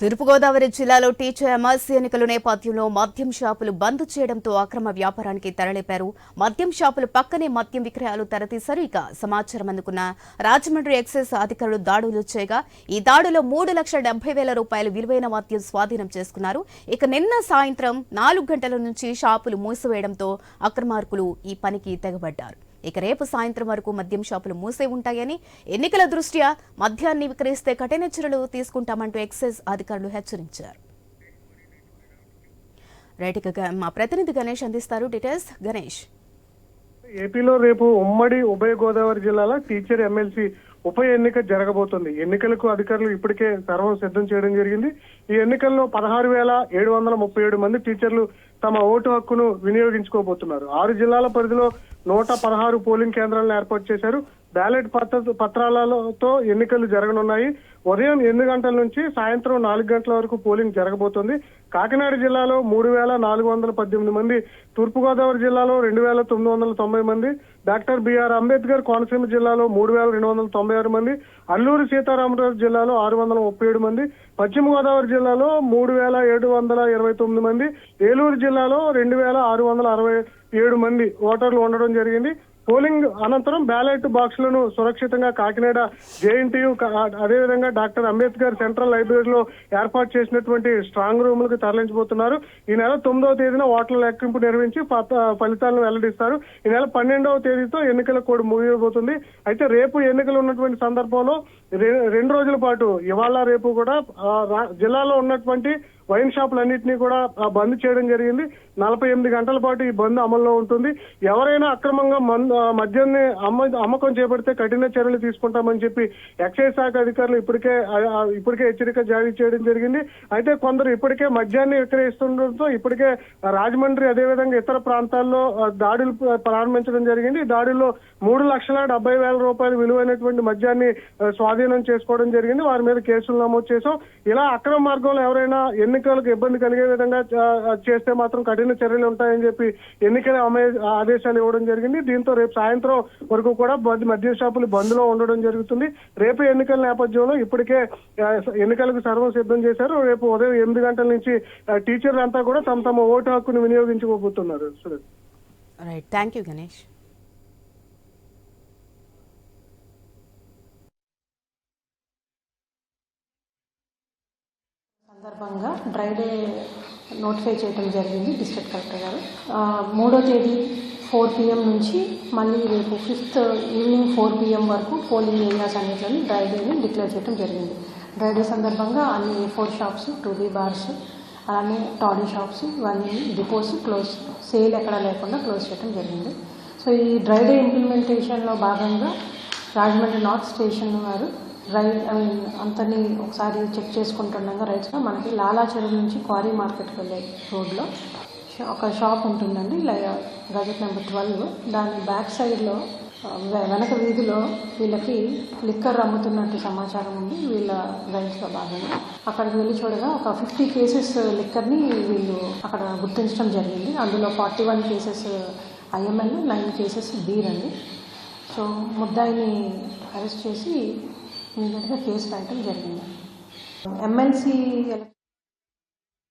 తూర్పుగోదావరి జిల్లాలో teacher MLC ఎన్నికల నేపథ్యంలో మద్యం షాపులు బంద్ చేయడంతో అక్రమ వ్యాపారానికి తెరలేపారు. మద్యం షాపులు పక్కనే మద్యం విక్రయాలు తెరతీశారు. ఇక సమాచారం అందుకున్న రాజమండ్రి ఎక్సైజ్ అధికారులు దాడులు చేయగా ఈ దాడిలో మూడు లక్షల డెబ్బై వేల రూపాయలు విలువైన మద్యం స్వాధీనం చేసుకున్నారు. ఇక నిన్న సాయంత్రం నాలుగు గంటల నుంచి షాపులు మూసివేయడంతో అక్రమార్కులు ఈ పనికి తెగబడ్డారు. ఇక రేపు సాయంత్రం వరకు మద్యం షాపులు మూసే ఉంటాయని ఎన్నికల దృష్ట్యా మద్యాన్ని విక్రయిస్తే కఠిన చర్యలు తీసుకుంటామంటూ ఎక్సైజ్ అధికారులు హెచ్చరించారు. రైట్ ఇక మా ప్రతినిధి గణేష్ అందిస్తారు డీటెయిల్స్. గణేష్. ఏపీలో రేపు ఉమ్మడి ఉభయ గోదావరి జిల్లాల టీచర్ ఎమ్మెల్సీ ఉప ఎన్నిక జరగబోతుంది. ఎన్నికలకు అధికారులు ఇప్పటికే సర్వం సిద్ధం చేయడం జరిగింది. ఈ ఎన్నికల్లో పదహారు వేల ఏడు వందల ముప్పై ఏడు మంది టీచర్లు తమ ఓటు హక్కును వినియోగించుకోబోతున్నారు. ఆరు జిల్లాల పరిధిలో నూట పదహారు పోలింగ్ కేంద్రాలను ఏర్పాటు చేశారు. బ్యాలెట్ పత్ర పత్రాలతో ఎన్నికలు జరగనున్నాయి. ఉదయం ఎనిమిది గంటల నుంచి సాయంత్రం నాలుగు గంటల వరకు పోలింగ్ జరగబోతోంది. కాకినాడ జిల్లాలో మూడు వేల నాలుగు వందల పద్దెనిమిది మంది తూర్పుగోదావరి జిల్లాలో రెండు వేల తొమ్మిది వందల తొంభై మంది డాక్టర్ బిఆర్ అంబేద్కర్ కోనసీమ జిల్లాలో మూడు వేల రెండు వందల తొంభై ఆరు మంది అల్లూరు సీతారామరాజు జిల్లాలో ఆరు వందల ముప్పై ఏడు మంది పశ్చిమ గోదావరి జిల్లాలో మూడు వేల ఏడు వందల ఇరవై తొమ్మిది మంది ఏలూరు జిల్లాలో రెండు వేల ఆరు వందల అరవై ఏడు మంది ఓటర్లు ఉండడం జరిగింది. పోలింగ్ అనంతరం బ్యాలెట్ బాక్సులను సురక్షితంగా కాకినాడ జేఎన్టీయు అదేవిధంగా డాక్టర్ అంబేద్కర్ సెంట్రల్ లైబ్రరీలో ఏర్పాటు చేసినటువంటి స్ట్రాంగ్ రూములకు తరలించబోతున్నారు. ఈ నెల తొమ్మిదవ తేదీన ఓట్ల లెక్కింపు నిర్వహించి ఫలితాలను వెల్లడిస్తారు. ఈ నెల పన్నెండవ తేదీతో ఎన్నికల కోడ్ ముగియబోతుంది. అయితే రేపు ఎన్నికలు ఉన్నటువంటి సందర్భంలో రెండు రోజుల పాటు ఇవాళ రేపు కూడా జిల్లాలో ఉన్నటువంటి వైన్ షాపులన్నింటినీ కూడా ఆ, బంద్ చేయడం జరిగింది. నలభై ఎనిమిది గంటల పాటు ఈ బంద్ అమల్లో ఉంటుంది. ఎవరైనా అక్రమంగా మన్- మద్యాన్ని అమ్మ అమ్మకం చేపడితే కఠిన చర్యలు తీసుకుంటామని చెప్పి ఎక్సైజ్ శాఖ అధికారులు ఇప్పటికే ఇప్పటికే హెచ్చరిక జారీ చేయడం జరిగింది. అయితే కొందరు ఇప్పటికే మద్యాన్ని విక్రయిస్తుండటంతో ఇప్పటికే రాజమండ్రి అదేవిధంగా ఇతర ప్రాంతాల్లో దాడులు ప్రారంభించడం జరిగింది. దాడిలో దాడుల్లో మూడు లక్షల డెబ్బై వేల రూపాయలు విలువైనటువంటి మద్యాన్ని స్వాధీనం చేసుకోవడం జరిగింది. వారి మీద కేసులు నమోదు చేశాం. ఇలా అక్రమ మార్గంలో ఎవరైనా ఎన్నికలకు ఇబ్బంది కలిగే విధంగా చేస్తే మాత్రం కఠిన చర్యలు ఉంటాయని చెప్పి ఎన్నికల ఆదేశాలు ఇవ్వడం జరిగింది. దీంతో రేపు సాయంత్రం వరకు కూడా బంద్ మద్య షాపులు బంద్లో ఉండడం జరుగుతుంది. రేపు ఎన్నికల నేపథ్యంలో ఇప్పటికే ఎన్నికలకు సర్వం సిద్ధం చేశారు. రేపు ఉదయం ఎనిమిది గంటల నుంచి టీచర్లంతా కూడా తమ తమ ఓటు హక్కును వినియోగించుకోబోతున్నారు. Suresh right thank you Ganesh సందర్భంగా డ్రై డే నోటిఫై చేయడం జరిగింది డిస్ట్రిక్ట్ కలెక్టర్ గారు. మూడో తేదీ ఫోర్ పిఎం నుంచి మళ్ళీ రేపు ఫిఫ్త్ ఈవినింగ్ ఫోర్ పిఎం వరకు పోలింగ్ ఏరియాస్ అన్నింటిని డ్రై డేని డిక్లేర్ చేయడం జరిగింది. డ్రై డే సందర్భంగా అన్ని four shops two B bars అలానే టాడీ షాప్స్ ఇవన్నీ డిపోస్ క్లోజ్ సేల్ ఎక్కడ లేకుండా క్లోజ్ చేయడం జరిగింది. సో ఈ డ్రై డే ఇంప్లిమెంటేషన్లో భాగంగా రాజమండ్రి నార్త్ స్టేషన్ వారు రైట్ ఐ మీన్ అంతని ఒకసారి చెక్ చేసుకుంటుండగా రైట్స్గా మనకి లాలాచెరువు నుంచి క్వారీ మార్కెట్కి వెళ్ళే రోడ్లో ఒక షాప్ ఉంటుందండి లై- గజెట్ నెంబర్ ట్వెల్వ్. దాని బ్యాక్ సైడ్లో వెనక వీధిలో వీళ్ళకి లిక్కర్ అమ్ముతున్నట్టు సమాచారం ఉంది వీళ్ళ రైట్స్లో భాగంగా. అక్కడికి వెళ్ళి చూడగా ఒక ఫిఫ్టీ కేసెస్ లిక్కర్ని వీళ్ళు అక్కడ గుర్తించడం జరిగింది. అందులో forty one cases IML nine cases beer అండి. సో ముద్దాయిని అరెస్ట్ చేసి ఇమీడియట్గా కేసు రాయటం జరిగింది. ఎమ్మెల్సీ